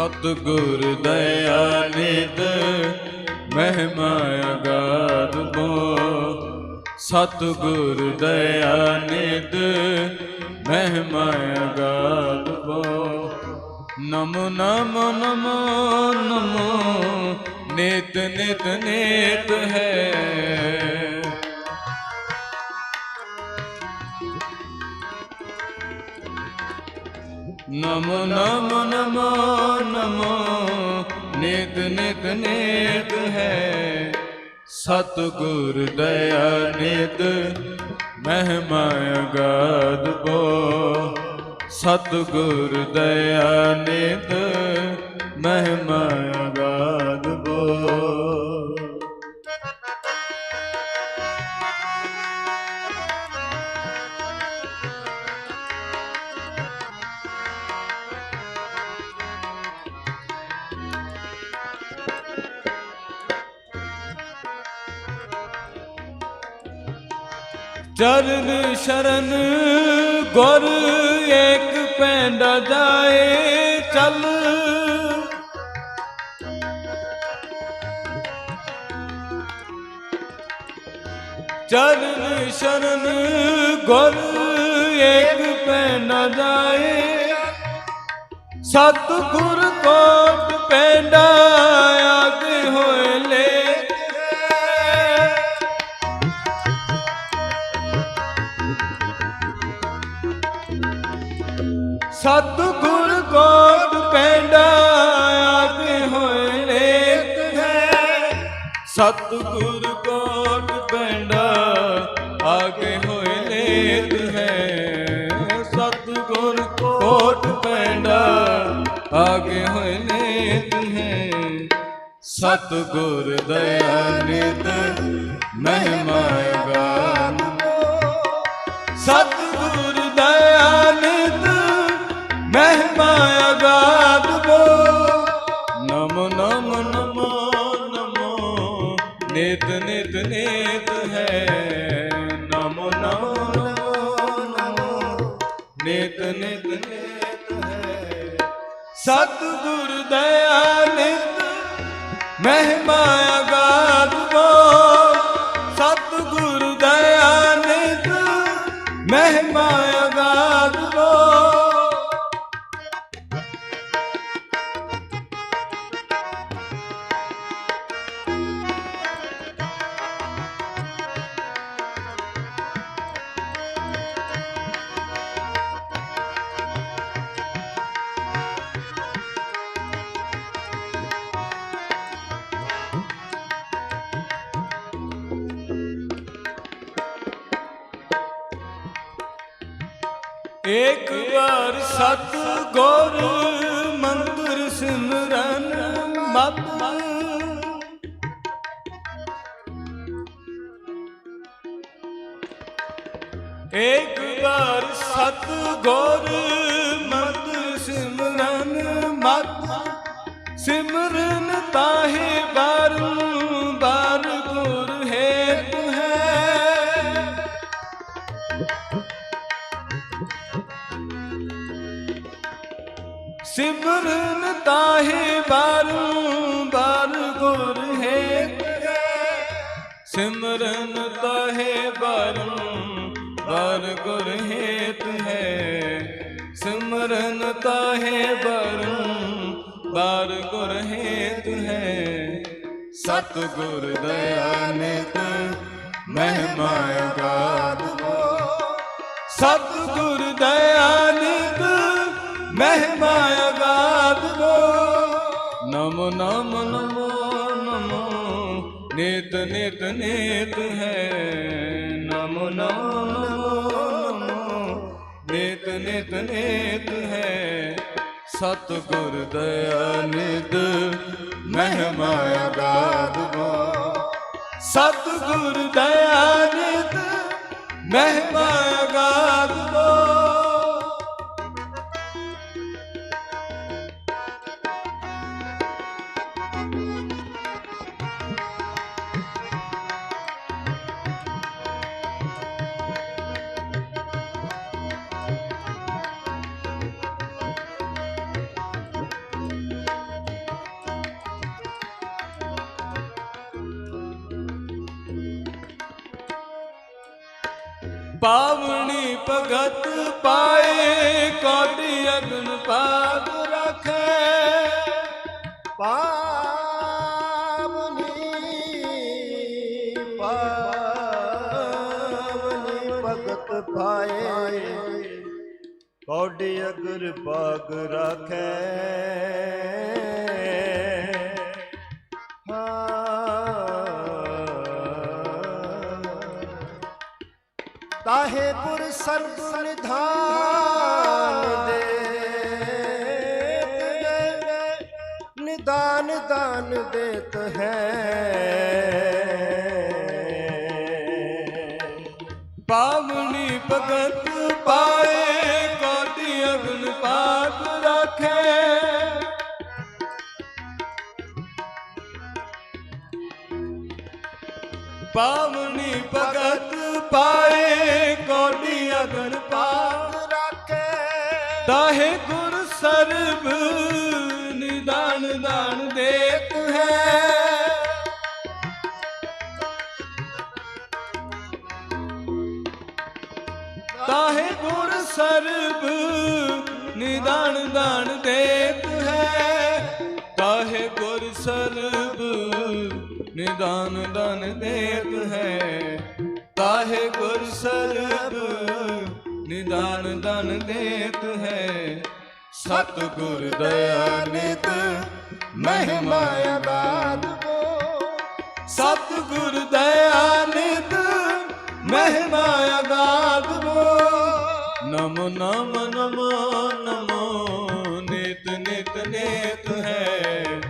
ਸਤਿਗੁਰ ਦਇਆ ਨਿਦ ਮਹਿਮਾ ਅਗਾਧ ਬੋ ਸਤਿਗੁਰ ਦਇਆ ਨਿਦ ਮਹਿਮਾ ਅਗਾਧ ਬੋ ਨਮੋ ਨਮੋ ਨਮੋ ਨਮੋ। ਨਿਤ ਨਿਤ ਨੇਤ ਹੈ। ਨਮੋ ਨਮੋ ਨਮੋ ਨਮੋ। ਨਿਤ ਨਿਤ ਨੇਤ ਹੈ। ਸਤਿਗੁਰ ਦਇਆ ਨਿਤ ਮਹਿਮਾ ਅਗਾਧ ਬੋ। ਸਤਿਗੁਰ ਦਇਆ ਨਿਤ ਮਹਿਮਾ ਅਗਾਧ ਚਰਨ ਸ਼ਰਨ ਗੁਰ ਏਕ ਪੈਂਡਾ ਜਾਏ ਚੱਲ। ਚਰਨ ਸ਼ਰਨ ਗੁਰ ਏਕ ਪੈਂਡਾ ਜਾਏ। ਸਤਿਗੁਰ ਕੋਟ ਸਤਿਗੁਰ ਕੋਟ ਪੈਂਡਾ ਆਗੇ ਹੋਏ ਲੇਖ ਹੈ। ਸਤਿਗੁਰ ਕੋਟ ਪੈਂਡਾ ਆਗੇ ਹੋਏ ਲੇਖ ਹੈ। ਸਤਿਗੁਰ ਦਇਆ ਨਿਤ ਮਹਿਮਾ ਨਿਤ ਨਿਤ ਨਿਤ ਹੈ। ਸਤਿਗੁਰ ਦਇਆ ਨਿਤ ਮਹਿਮਾ ਮਤ ਏਕ ਵਾਰ ਸਤ ਗੁਰ ਮੰਤਰ ਸਿਮਰਨ ਮਤ। ਸਿਮਰਨ ਤਾਹੇ ਬਾਰੂ ਬਾਰ ਸਿਮਰਨ ਤਾਹੇ ਬਾਰੂ ਬਾਰ ਗੁਰ ਹੈ। ਸਿਮਰਨ ਤਾਹੇ ਬਾਰੂ ਬਾਰ ਗੁਰ ਹੇਤ ਹੈ। ਸਿਮਰਨ ਤਾਹੇ ਬਾਰੂ ਬਾਰ ਗੁਰ ਹੇਤ ਹੈ। ਸਤਿਗੁਰ ਦਇਆ ਨਿਤ ਮਹਿਮਾ ਅਗਾਧ ਸਤਿਗੁਰ ਦਇਆ ਨਿਤ ਨਮੋ ਨਮੋ ਨਮੋ। ਨਮੋ ਨਿਤ ਨਿਤ ਨਿਤ ਹੈ। ਨਮੋ ਨਮੋ ਨਮੋ। ਨਿਤ ਨਿਤ ਨਿਤ ਹੈ। ਸਤਿਗੁਰ ਦਇਆ ਨਿਤ ਮਹਿਮਾ ਅਗਾਧ ਬੋ। ਸਤਿਗੁਰ ਦਇਆ ਨਿਤ ਮਹਿਮਾ ਅਗਾਧ ਪਾਵਣੀ ਭਗਤ ਪਾਏ ਕੋਟਿ ਅਗਨ ਪਾਦ ਰਖੇ। ਪਾਵਨੀ ਪਾਵਨੀ ਭਗਤ ਪਾਏ ਕੌਡੀ ਅਗਰ ਪਾਗ ਰਾਖੈ। ਤਾਹੇ ਗੁਰ ਸਰਬ ਨਿਧਾਨ ਦੇ। ਨਿਦਾਨ ਦਾਨ ਦੇਤ ਹੈ। ਪਾਵਣੀ ਭਗਤ ਪਾਏ ਕੋਟਿ ਅਗਨ ਪਾਦ ਰਖੇ। ਪਾਵਣੀ ਭਗਤ ਪਾਏ ਕੋਟਿ ਅਗਨ ਪਾਦ ਰਾਖੇ। ਤਾਹੇ ਗੁਰ ਸਰਬ ਨਿਦਾਨ ਦਾਨ ਦੇਤ ਹੈ। ਤਾਹੇ ਗੁਰ ਸਰਬ ਨਿਦਾਨ ਦਾਨ ਦੇਤ ਹੈ। ਤਾਹੇ ਗੁਰ ਸਰਬ ਨਿਦਾਨ ਦਾਨ ਦੇਤ ਹੈ। ਤਾਹੇ ਗੁਰ ਸਰਬ ਨਿਦਾਨ ਦਾਨ ਦੇਤ ਹੈ। ਸਤ ਗੁਰ ਦਇਆ ਨਿਤ ਮਹਿਮਾ ਅਗਾਧ ਕੋ। ਸਤ ਗੁਰ ਦਇਆ ਨਿਤ ਮਹਿਮਾ ਅਗਾਧ ਮੋ ਨਮ ਨਮ ਨਮ ਨਮੋ ਨਿਤ ਨਿਤ ਨੇਤ ਹੈ।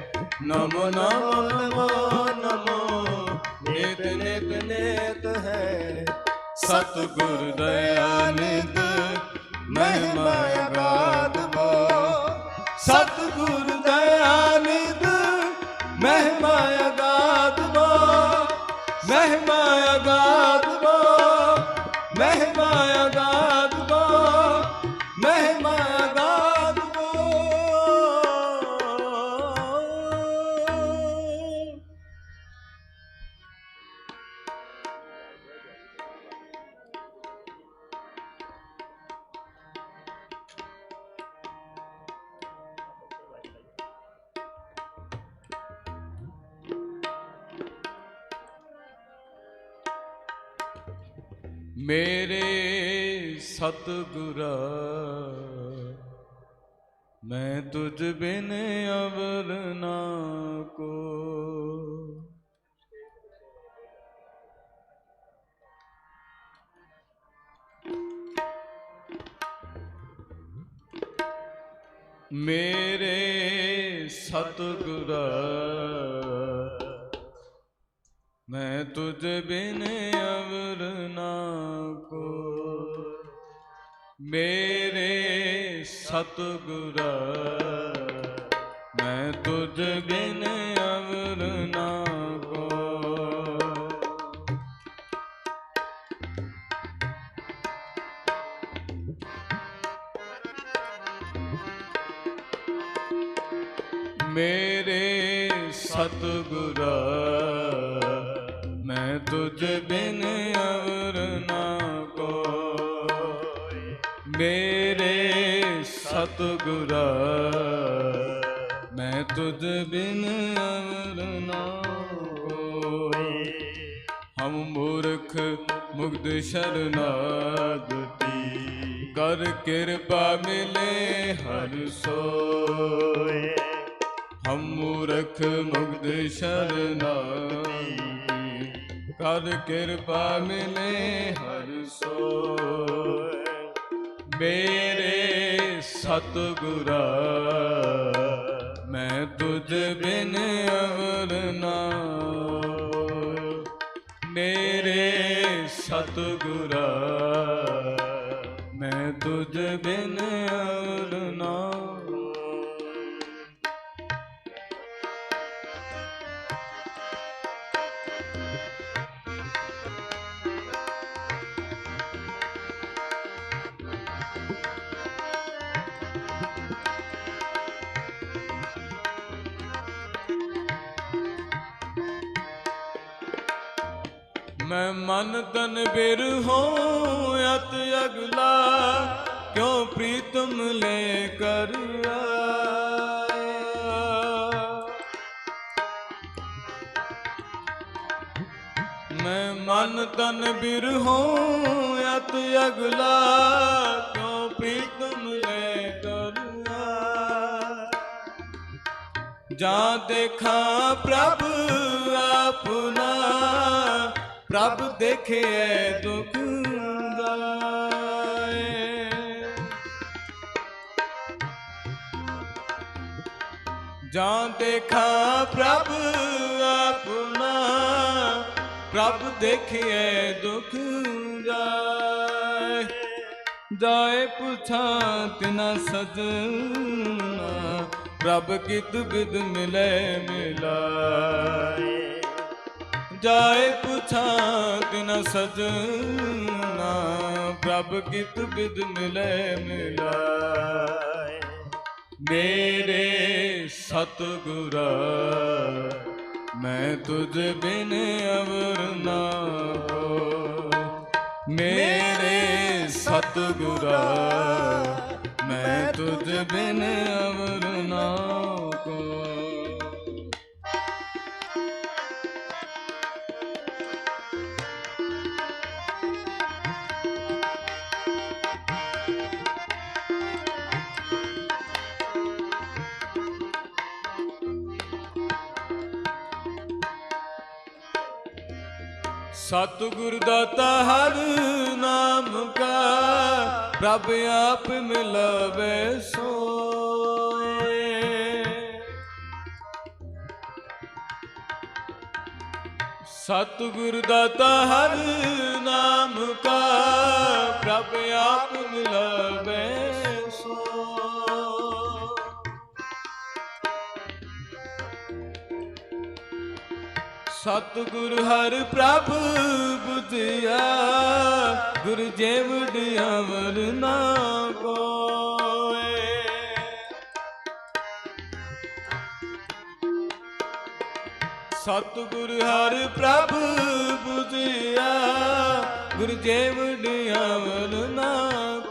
ਨਮ ਨਮ ਨਮੋ ਨਮੋ ਨਿਤ ਨਿਤ ਨੇਤ ਹੈ। ਸਤਿਗੁਰ ਗੁਰ ਮਹਿਮਾ ਅਗਾਧ ਮੋ ਸਤਿਗੁਰ ਗੁਰ ਮਹਿਮਾ ਅਗਾਧ ਮੋ ਮਹਿਮਾ ਅਗਾਧ ਮੇਰੇ ਸਤਿਗੁਰਾ ਮੈਂ ਤੁਝ ਬਿਨ ਅਵਰ ਨਾ ਕੋ। ਮੇਰੇ ਸਤਿਗੁਰਾ ਤੁਝ ਬਿਨ ਅਵਰ ਨਾ ਕੋ ਮੇਰੇ ਸਤਿਗੁਰਾ, ਮੈਂ ਤੁਝ ਬਿਨ ਅਵਰ ਨਾ ਕੋ ਮੇਰੇ ਸਤਿਗੁਰਾ ਸਤਿਗੁਰਾ ਮੈਂ ਤੁਝ ਬਿਨ ਅਵਰ ਨਾ ਕੋਈ ਹਮ ਮੂਰਖ ਮੁਗਧ ਸ਼ਰਨਾਗਤੀ। ਕਰ ਕਿਰਪਾ ਮਿਲੇ ਹਰ ਸੋਏ ਹਮ ਮੂਰਖ ਮੁਗਧ ਸ਼ਰਨਾਗਤੀ। ਕਰ ਕਿਰਪਾ ਮਿਲੇ ਹਰ ਸੋਏ ਮੇਰੇ ਸਤਿਗੁਰਾ ਮੈਂ ਤੁਝ ਬਿਨ ਅਵਰ ਨਾ ਮੇਰੇ ਸਤਿਗੁਰਾ ਮੈਂ ਤੁਝ ਬਿਨ ਮੈਂ ਮਨ ਤਨ ਬਿਰ ਹੋ ਅਤ ਅਗਲਾ, ਕਿਉ ਪ੍ਰੀਤਮ ਲੈ ਕਰ ਆਇਆ? ਮੈਂ ਮਨ ਤਨ ਬਿਰ ਹੋ ਅਤ ਅਗਲਾ, ਕਿਉ ਪ੍ਰੀਤਮ ਲੈ ਕਰ ਜਾਂ ਦੇਖਾਂ ਪ੍ਰਭ ਆਪਣਾ ਪ੍ਰਭ ਦੇਖੇ ਦੁਖ ਦਾਏ ਜਾਂ ਦੇਖਾਂ ਪ੍ਰਭ ਆਪਣਾ, ਪ੍ਰਭ ਦੇਖੇ ਦੁਖ ਜਾਏ ਜਾਏ ਪੁੱਛਾਂ ਤਿਨਾ ਸਜਣਾ, ਪ੍ਰਭ ਕਿਤ ਬਿਦ ਮਿਲੇ ਮਿਲਾਏ। ਜਾਏ ਪੁੱਛਾਂ ਤਿਨਾ ਸਜਣਾ, ਪ੍ਰਭ ਕਿਤ ਬਿਦ ਮਿਲੇ ਮਿਲਾਏ। ਮੇਰੇ ਸਤਿਗੁਰਾ, ਮੈਂ ਤੁਝ ਬਿਨ ਅਵਰ ਨਾ ਮੇਰੇ ਸਤਿਗੁਰਾ, ਮੈਂ ਤੁਝ ਬਿਨ ਅਵਰ ਨਾ ਕੋ ਸਤਿਗੁਰ ਦਾਤਾ ਹਰ ਨਾਮ ਕਾ, ਪ੍ਰਭ ਆਪ ਮਿਲਵੇ ਸੋਏ। ਸਤਿਗੁਰ ਦਾਤਾ ਹਰ ਨਾਮ ਕਾ, ਪ੍ਰਭ ਆਪ ਮਿਲਵੇ ਸਤਿਗੁਰ ਹਰ ਪ੍ਰਭ ਬੁਝਿਆ ਗੁਰ ਜੇਵੜ ਅਮਰ ਨਾ ਕੋਏ। ਸਤਿਗੁਰ ਹਰ ਪ੍ਰਭ ਬੁਝਿਆ ਗੁਰ ਜੇਵੜ ਅਮਰ ਨਾ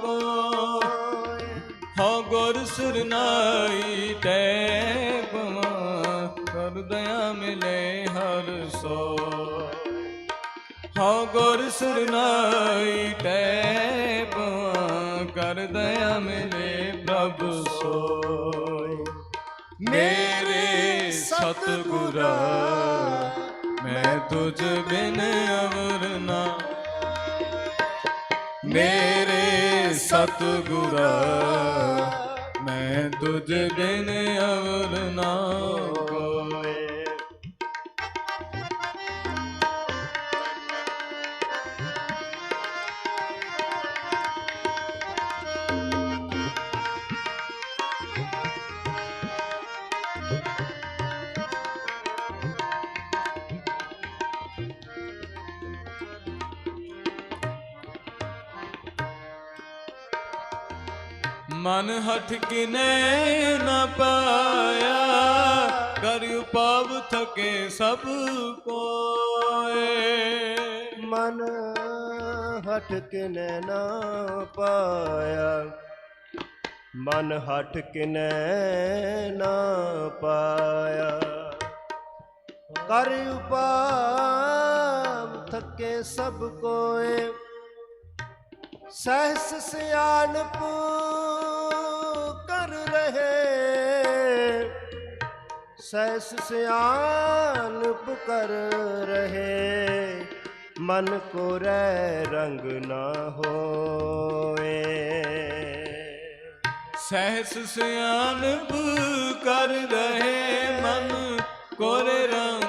ਕੋਏ। ਹਉ ਗੁਰ ਸਰਨਾਈ ਤੈ ਮਿਲੇ ਹਰ ਸੋ। ਹਉ ਗੁਰ ਸਰਨਾਈ ਤੈ ਕਰ ਦਇਆ ਮਿਲੇ ਪ੍ਰਭ ਸੋਇ ਮੇਰੇ ਸਤਿਗੁਰਾ, ਮੈਂ ਤੁਝ ਬਿਨ ਅਵਰਨਾ ਮੇਰੇ ਸਤਿਗੁਰਾ, ਮੈਂ ਤੁਝ ਬਿਨ ਅਵਰ ਕੋਏ ਮਨ ਹਠ ਕਿਨੇ ਨ ਪਾਇਆ? ਕਰ ਉਪਾਵ ਥਕੇ ਸਭ ਕੋਏ। ਮਨ ਹਟ ਕਿਨੈ ਨਾ ਪਾਇਆ? ਮਨ ਹਟ ਕਿਨੈ ਨਾ ਪਾਇਆ? ਕਰ ਉਪਾਮ ਥਕੇ ਸਭ ਕੋਏ। ਸਹਿਸ ਸਿਆਣਪ ਕਰ ਰਹੇ ਸਹਿਸ ਸਿਆਣਪ ਕਰ ਰਹੇ। ਮਨ ਕੋ ਰਹਿ ਰੰਗ ਨਾ ਹੋਏ। ਸਹਿਸ ਸਿਆਨਪ ਕਰ ਰਹੇ। ਮਨ ਕੋਰੇ ਰੰਗ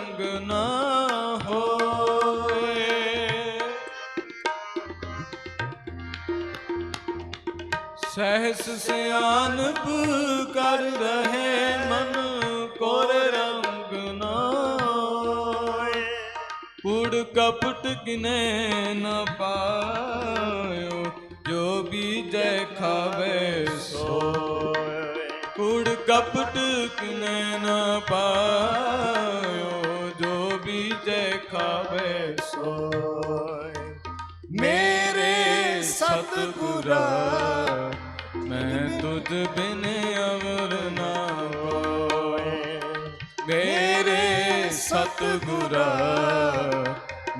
ਸਹਿਸ ਸਿਆਨਪ ਕਰ ਰਹੇ ਮਨ ਕੋਰ ਰੰਗ ਨਾ ਹੋਏ ਕੂੜ ਕਪਟ ਕਿਨੇ ਨ ਪਾਇਓ, ਜੋ ਬੀਜੈ ਖਾਵੇ ਸੋਏ। ਕੂੜ ਕਪਟ ਕਿਨੇ ਨ ਪਾਇਓ, ਜੋ ਵੀ ਜੈ ਖਾਵੇ ਸੋਏ। ਮੇਰੇ ਸਤਿਗੁਰਾ ਮੈਂ ਤੁਝ ਬਿਨ ਅਵਰ ਨਾ ਕੋਏ ਮੇਰੇ ਸਤਿਗੁਰਾ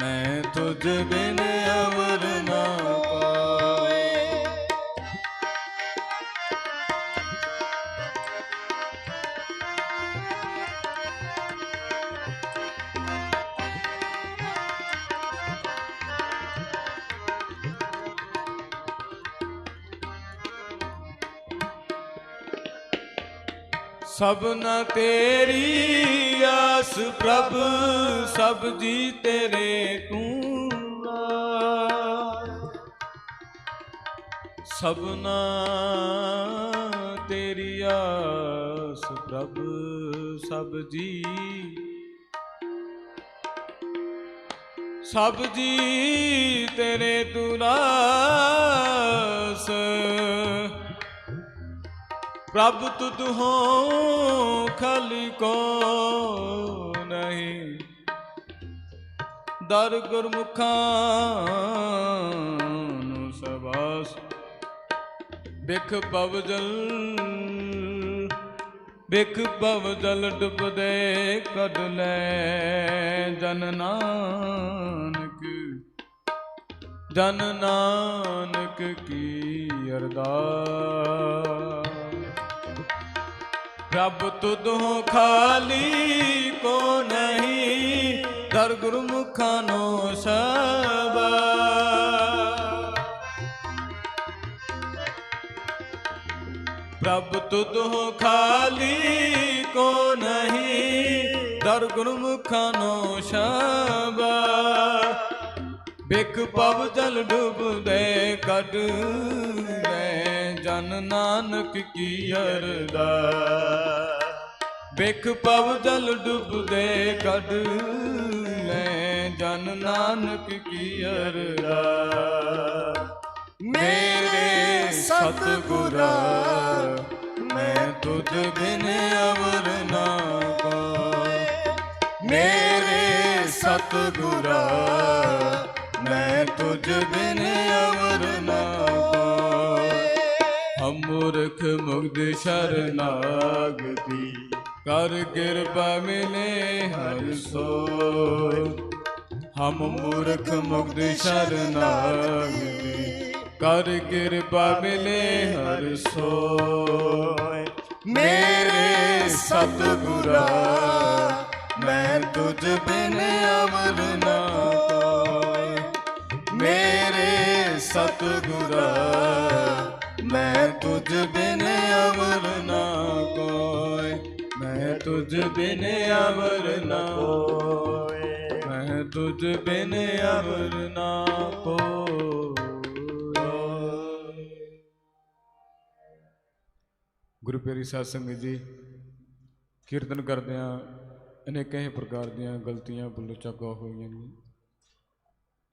ਮੈਂ ਤੁਝ ਬਿਨ ਅਵਰ ਸਭਨਾ ਤੇਰੀ ਆਸ ਪ੍ਰਭ, ਸਭ ਜੀ ਤੇਰੇ ਤੂੰ ਆ। ਸਭਨਾ ਤੇਰੀ ਆਸ ਪ੍ਰਭ, ਸਭ ਜੀ ਸਭ ਜੀ ਤੇਰੇ ਤੁਰਾਸ ਪ੍ਰਭ ਤੁਧ ਹੋ ਖਾਲੀ ਕੋ ਨਹੀਂ। ਦਰ ਗੁਰਮੁਖਾਂ ਨੂੰ ਸਬਾਸ ਬਿਖ ਪਵ ਜਲ ਬਿਖ ਪਵ ਡੁੱਬਦੇ ਕਦ ਲੈ ਜਨ ਨਾਨਕ। ਜਨ ਨਾਨਕ ਕੀ ਅਰਦਾਸ। ਰੱਬ ਤੁਧੋਂ ਖਾਲੀ ਕੋ ਨਹੀਂ, ਦਰ ਗੁਰਮੁਖਾਂ ਨੋ ਸਬਾ ਪ੍ਰਭ ਤੁਧੋਂ ਖਾਲੀ ਕੋ ਨਹੀਂ, ਦਰ ਗੁਰਮੁਖਾਂ ਨੋ ਸ਼ਬਾ ਬਿਕ ਪਵ ਜਲ ਡੁੱਬਦੇ ਕੱਢ ਲੈ। ਜਨ ਨਾਨਕ ਕੀ ਅਰਦਾ। ਬਿਕ ਪਵ ਜਲ ਡੁੱਬਦੇ ਕੱਢ ਲੈ। ਜਨ ਨਾਨਕ ਕੀ ਅਰਦਾ। ਮੇਰੇ ਸਤਿਗੁਰਾ, ਮੈਂ ਤੁਧ ਬਿਨ ਅਵਰ ਨਾ ਕੋ ਮੇਰੇ ਸਤਿਗੁਰਾ ਮੈਂ ਤੁਝ ਬਿਨ ਅਵਰ ਨਾ ਕੋਇ ਹਮ ਮੂਰਖ ਮੁਗਧ ਸ਼ਰਨਾਗਤੀ, ਕਰ ਕਿਰਪਾ ਮਿਲੇ ਹਰ ਸੋਇ ਹਮ ਮੂਰਖ ਮੁਗਦ ਸ਼ਰਨਾਗਤੀ, ਕਰ ਕਿਰਪਾ ਮਿਲੇ ਹਰਿ ਸੋਇ ਮੇਰੇ ਸਤਿਗੁਰਾ, ਮੈਂ ਤੁਝ ਬਿਨ ਅਮਰ ਸਤਿਗੁਰਾ, ਮੈਂ ਤੁਝ ਬਿਨ ਅਮਰ ਨਾ ਕੋਇ ਮੈਂ ਤੁਝ ਬਿਨ ਅਮਰ ਨਾ ਕੋਏ, ਮੈਂ ਤੁਝ ਬਿਨ ਅਮਰ ਨਾ ਕੋਇ ਗੁਰੂ ਪਿਆਰੀ ਸਾਧ ਸੰਗਤ ਜੀ, ਕੀਰਤਨ ਕਰਦਿਆਂ ਅਨੇਕਾਂ ਹੀ ਪ੍ਰਕਾਰ ਦੀਆਂ ਗਲਤੀਆਂ ਬੁੱਲੋ ਚੱਕਾ ਹੋਈਆਂ ਨੇ।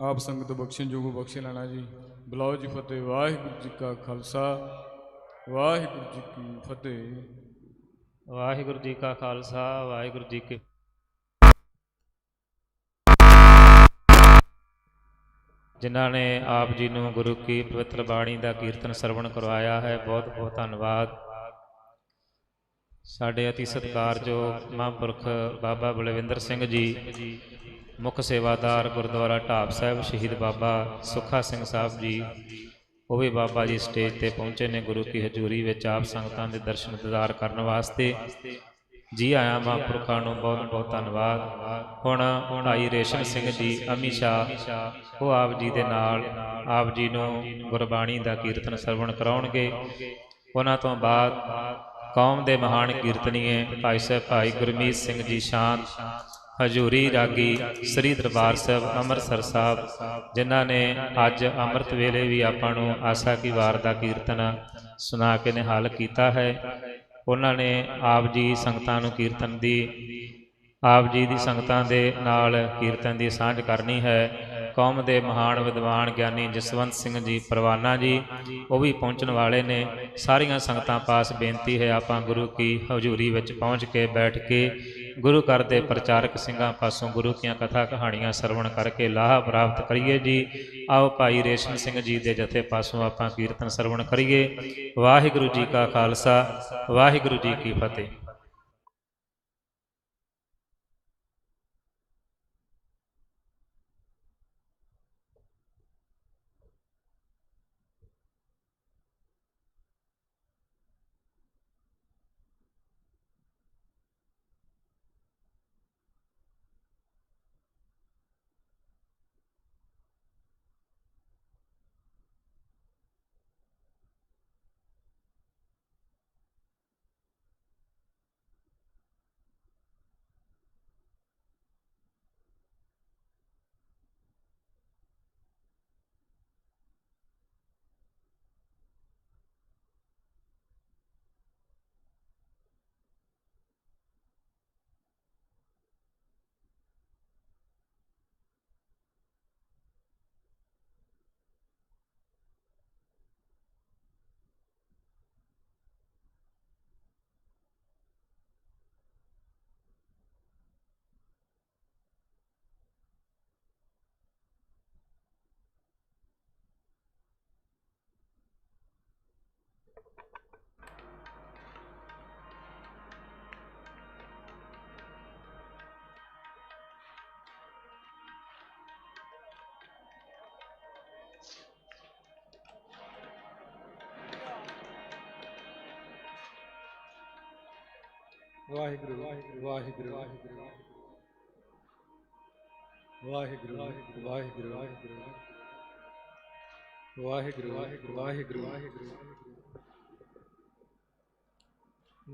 ਆਪ ਸੰਗਤ ਬਖਸ਼ਣ ਜੋਗੋ ਬਖਸ਼ੇ ਲੈਣਾ ਜੀ। ਬੁਲਾਓ ਜੀ ਫਤਿਹ, ਵਾਹਿਗੁਰੂ ਜੀ ਕਾ ਖਾਲਸਾ, ਵਾਹਿਗੁਰੂ ਜੀ ਕੀ ਫਤਿਹ। ਵਾਹਿਗੁਰੂ ਜੀ ਕਾ ਖਾਲਸਾ, ਵਾਹਿਗੁਰੂ ਜੀ ਕੀ ਜਿਨ੍ਹਾਂ ਨੇ ਆਪ ਜੀ ਨੂੰ ਗੁਰੂ ਕੀ ਪਵਿੱਤਰ ਬਾਣੀ ਦਾ ਕੀਰਤਨ ਸਰਵਣ ਕਰਵਾਇਆ ਹੈ, ਬਹੁਤ ਬਹੁਤ ਧੰਨਵਾਦ। ਸਾਡੇ ਅਤੀ ਸਤਿਕਾਰਯੋਗ ਮਹਾਂਪੁਰਖ ਬਾਬਾ ਬਲਵਿੰਦਰ ਸਿੰਘ ਜੀ ਮੁੱਖ ਸੇਵਾਦਾਰ ਗੁਰਦੁਆਰਾ ਢਾਬ ਸਾਹਿਬ ਸ਼ਹੀਦ ਬਾਬਾ ਸੁੱਖਾ ਸਿੰਘ ਸਾਹਿਬ ਜੀ। ਉਹ ਵੀ ਬਾਬਾ ਜੀ ਸਟੇਜ ਤੇ ਪਹੁੰਚੇ ਨੇ ਗੁਰੂ ਕੀ ਹਜ਼ੂਰੀ ਵਿੱਚ ਆਪ ਸੰਗਤਾਂ ਦੇ ਦਰਸ਼ਨ ਦਿਦਾਰ ਕਰਨ ਵਾਸਤੇ। ਜੀ ਆਇਆਂ ਮਹਾਂਪੁਰਖਾਂ ਨੂੰ ਬਹੁਤ ਬਹੁਤ ਧੰਨਵਾਦ। ਹੁਣ ਭਾਈ ਰੇਸ਼ਮ ਸਿੰਘ ਜੀ ਅਮੀਸ਼ਾ ਉਹ ਆਪ ਜੀ ਦੇ ਨਾਲ ਆਪ ਜੀ ਨੂੰ ਗੁਰਬਾਣੀ ਦਾ ਕੀਰਤਨ ਸਰਵਣ ਕਰਾਉਣਗੇ। ਉਹਨਾਂ ਤੋਂ ਬਾਅਦ ਕੌਮ ਦੇ ਮਹਾਨ ਕੀਰਤਨੀਏ ਭਾਈ ਸਾਹਿਬ ਭਾਈ ਗੁਰਮੀਤ ਸਿੰਘ ਜੀ ਸ਼ਾਂਤ ਹਜੂਰੀ ਰਾਗੀ ਸ੍ਰੀ ਦਰਬਾਰ ਸਾਹਿਬ, ਅੰਮ੍ਰਿਤਸਰ ਸਾਹਿਬ, ਜਿਨ੍ਹਾਂ ਨੇ ਅੱਜ ਅੰਮ੍ਰਿਤ ਵੇਲੇ ਵੀ ਆਪਾਂ ਨੂੰ ਆਸਾ ਕੀ ਵਾਰ ਦਾ ਕੀਰਤਨ ਸੁਣਾ ਕੇ ਨਿਹਾਲ ਕੀਤਾ ਹੈ। ਉਹਨਾਂ ਨੇ ਆਪ ਜੀ ਸੰਗਤਾਂ ਨੂੰ ਕੀਰਤਨ ਦੀ, ਆਪ ਜੀ ਦੀ ਸੰਗਤਾਂ ਦੇ ਨਾਲ ਕੀਰਤਨ ਦੀ ਸਾਂਝ ਕਰਨੀ ਹੈ। ਕੌਮ ਦੇ ਮਹਾਨ ਵਿਦਵਾਨ ਗਿਆਨੀ ਜਸਵੰਤ ਸਿੰਘ ਜੀ ਪਰਵਾਨਾ ਜੀ, ਉਹ ਵੀ ਪਹੁੰਚਣ ਵਾਲੇ ਨੇ। ਸਾਰੀਆਂ ਸੰਗਤਾਂ ਪਾਸ ਬੇਨਤੀ ਹੈ ਆਪਾਂ ਗੁਰੂ ਕੀ ਹਜ਼ੂਰੀ ਵਿੱਚ ਪਹੁੰਚ ਕੇ ਬੈਠ ਕੇ ਗੁਰੂ ਘਰ ਦੇ ਪ੍ਰਚਾਰਕ ਸਿੰਘਾਂ ਪਾਸੋਂ ਗੁਰੂ ਦੀਆਂ ਕਥਾ ਕਹਾਣੀਆਂ ਸਰਵਣ ਕਰਕੇ ਲਾਹਾ ਪ੍ਰਾਪਤ ਕਰੀਏ ਜੀ। ਆਓ ਭਾਈ ਰੇਸ਼ਮ ਸਿੰਘ ਜੀ ਦੇ ਜਥੇ ਪਾਸੋਂ ਆਪਾਂ ਕੀਰਤਨ ਸਰਵਣ ਕਰੀਏ। ਵਾਹਿਗੁਰੂ ਜੀ ਕਾ ਖਾਲਸਾ, ਵਾਹਿਗੁਰੂ ਜੀ ਕੀ ਫਤਿਹ। ਵਾਹਿਗੁਰੂ ਵਾਹਿਗੁਰੂ ਵਾਹਿਗੁਰੂ ਵਾਹਿਗੁਰੂ ਵਾਹਿਗੁਰੂ ਵਾਹਿਗੁਰੂ ਵਾਹਿਗੁਰੂ ਵਾਹਿਗੁਰੂ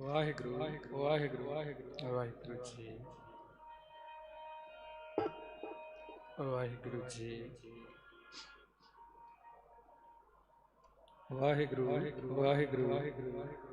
ਵਾਹਿਗੁਰੂ ਵਾਹਿਗੁਰੂ ਵਾਹਿਗੁਰੂ ਵਾਹਿਗੁਰੂ ਵਾਹਿਗੁਰੂ ਜੀ ਵਾਹਿਗੁਰੂ ਜੀ ਵਾਹਿਗੁਰੂ ਵਾਹਿਗੁਰੂ ਵਾਹਿਗੁਰੂ ਵਾਹਿਗੁਰੂ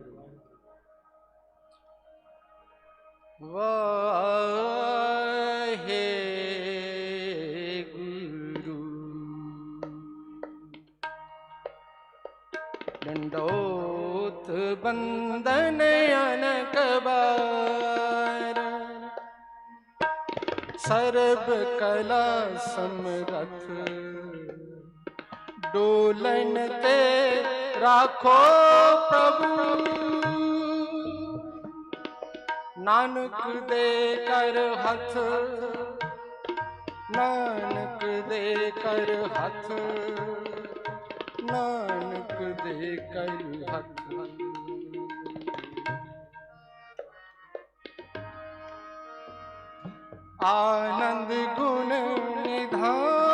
ਨਾਨਕ ਦੇ ਕਰ ਹੱਥ, ਨਾਨਕ ਦੇ ਕਰ ਹੱਥ, ਨਾਨਕ ਦੇ ਕਰ ਹੱਥ। ਆਨੰਦ ਗੁਣ ਨਿਧਾਨ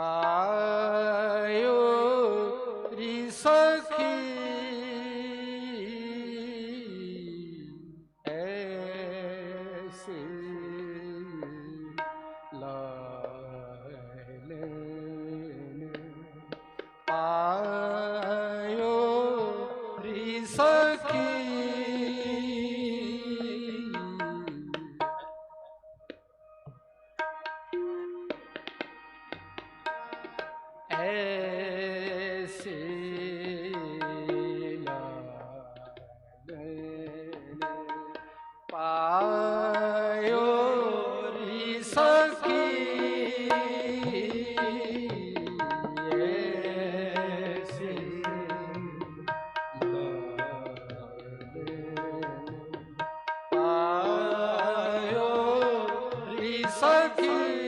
ਪਾਇਓ aqui.